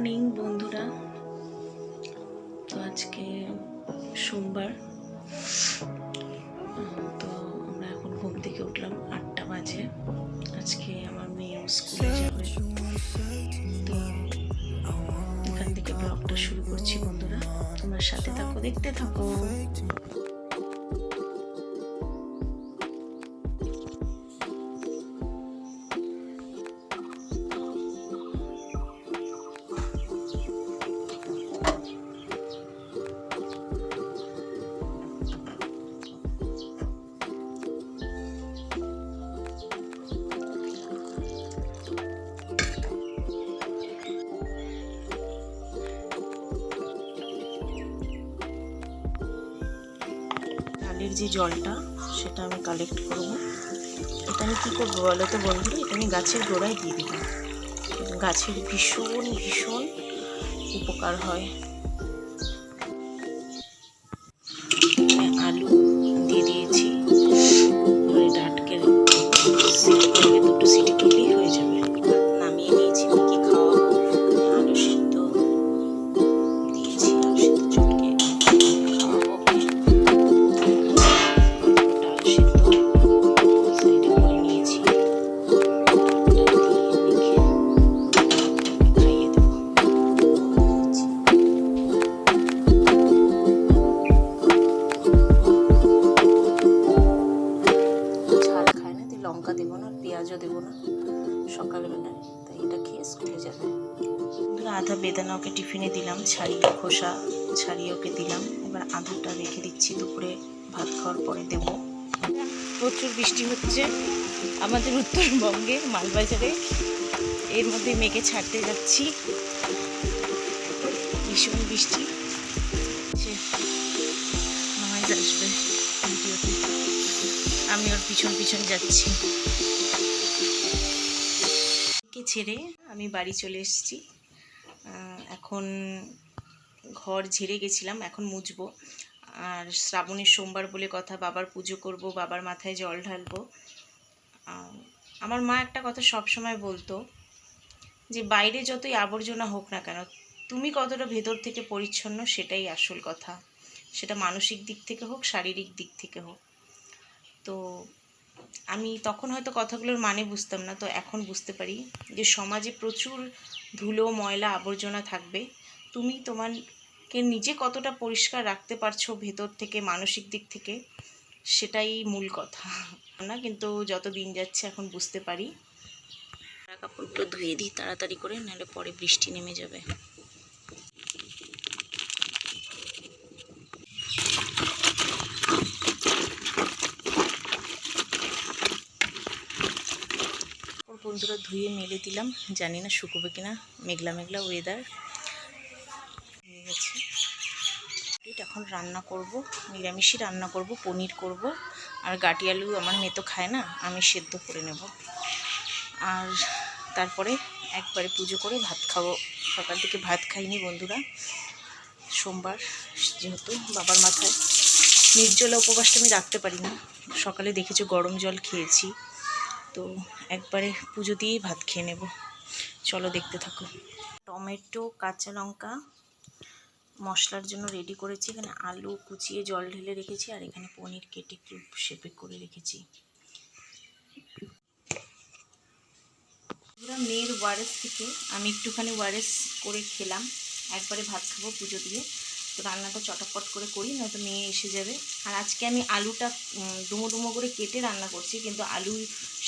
Morning, বন্ধুরা। তো আজকে সোমবার। তো আমরা এখন ঘুম থেকে উঠলাম আটটা বাজে। আজকে আমার মেয়েও স্কুলে যাবে। তো এখান থেকে ব্লগটা শুরু করছি, বন্ধুরা। তোমার সাথে থাকো, দেখতে থাকো। ডালের যে জলটা, সেটা আমি কালেক্ট করব। এটা আমি কী করব বলো তো বন্ধুরা? এটা আমি গাছের গোড়ায় দিয়ে দিব গাছের ভীষণ ভীষণ উপকার হয়। না, পেঁয়াজও দেবো না সকালবেলায় তাই এটা খেয়ে স্কুলে যাবে। আধা বেদানা ওকে টিফিনে দিলাম, ছাড়িয়ে খোসা, ছাড়িয়ে ওকে দিলাম। এবার আধাটা রেখে দিচ্ছি, দুপুরে ভাত খাওয়ার পরে দেব। প্রচুর বৃষ্টি হচ্ছে আমাদের উত্তরবঙ্গে, মালবাজারে। এর মধ্যে মেঘে ছাড়তে যাচ্ছি। ভীষণ বৃষ্টি। আসবে আমি ওর পিছন পিছন যাচ্ছি। ছেড়ে আমি বাড়ি চলে এসেছি। এখন ঘর ঝেড়ে গেছিলাম, এখন মুছবো। আর শ্রাবণের সোমবার বলে কথা, বাবার পুজো করব, বাবার মাথায় জল ঢালবো। আমার মা একটা কথা সব সময় বলতো যে, বাইরে যতই আবর্জনা হোক না কেন, তুমি কতটা ভেতর থেকে পরিচ্ছন্ন সেটাই আসল কথা। সেটা মানসিক দিক থেকে হোক, শারীরিক দিক থেকে হোক। তো আমি তখন হয়তো কথাগুলোর মানে বুঝতাম না, তো এখন বুঝতে পারি যে সমাজে প্রচুর ধুলো, ময়লা, আবর্জনা থাকবে। তুমি তোমাকে নিজে কতটা পরিষ্কার রাখতে পারছ ভেতর থেকে, মানসিক দিক থেকে, সেটাই মূল কথা। না, কিন্তু যত দিন যাচ্ছে এখন বুঝতে পারি। কাপড়গুলো ধুয়ে দিই তাড়াতাড়ি করে, নাহলে পরে বৃষ্টি নেমে যাবে। বন্ধুরা ধুয়ে মেলে দিলাম। জানি না শুকোবে কিনা, মেঘলা মেঘলা ওয়েদার হয়ে গেছে। এখন রান্না করব, নিরামিষই রান্না করব, পনির করব। আর গাটি আলু আমার মেয়ে তো খায় না, আমি সেদ্ধ করে নেব। আর তারপরে একবারে পুজো করে ভাত খাব। সকাল থেকে ভাত খাইনি বন্ধুরা। সোমবার, যেহেতু বাবার মাথায়। নির্জলা উপবাসটা আমি রাখতে পারি না সকালে দেখেছ গরম জল খেয়েছি। তো একবারে পুজো দিয়েই ভাত খেয়ে নেব। চলো দেখতে থাকো। টমেটো, কাঁচা লঙ্কা মশলার জন্য রেডি করেছি। এখানে আলু কুচিয়ে জল ঢেলে রেখেছি আর এখানে পনির কেটে কিউব শেপে করে রেখেছি। পুরো মেয়ের ওয়ারেস থেকে আমি একটুখানি ওয়ারেস করে খেলাম। একবারে ভাত খাব পুজো দিয়ে। তো রান্নাটা চটাপট করে করি, নয়তো মেয়ে এসে যাবে। আর আজকে আমি আলুটা ডুমো ডুমো করে কেটে রান্না করছি, কিন্তু আলু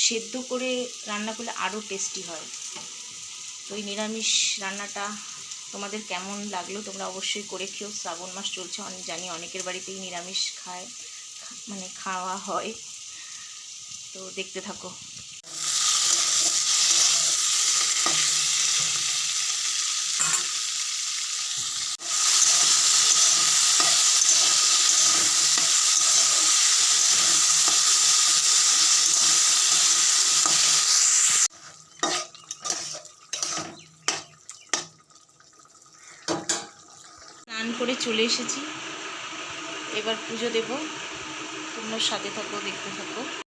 সেদ্ধ করে রান্না করলে আরও টেস্টি হয়। তো এই নিরামিষ রান্নাটা তোমাদের কেমন লাগল তোমরা অবশ্যই করে খেও। শ্রাবণ মাস চলছে জানি অনেকের বাড়িতেই নিরামিষ খায় মানে খাওয়া হয়। তো দেখতে থাকো। করে চলে এসেছি। এবার পুজো দেব। তোমরা সাথে থাকো দেখতে থাকো।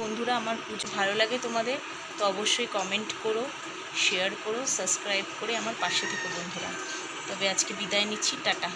বন্ধুরা, আমার পুজো ভালো লাগে তোমাদের, তো অবশ্যই কমেন্ট করো শেয়ার করো সাবস্ক্রাইব করে আমার পাশে থেকো বন্ধুরা। তবে আজকে বিদায় নিচ্ছি, টাটা।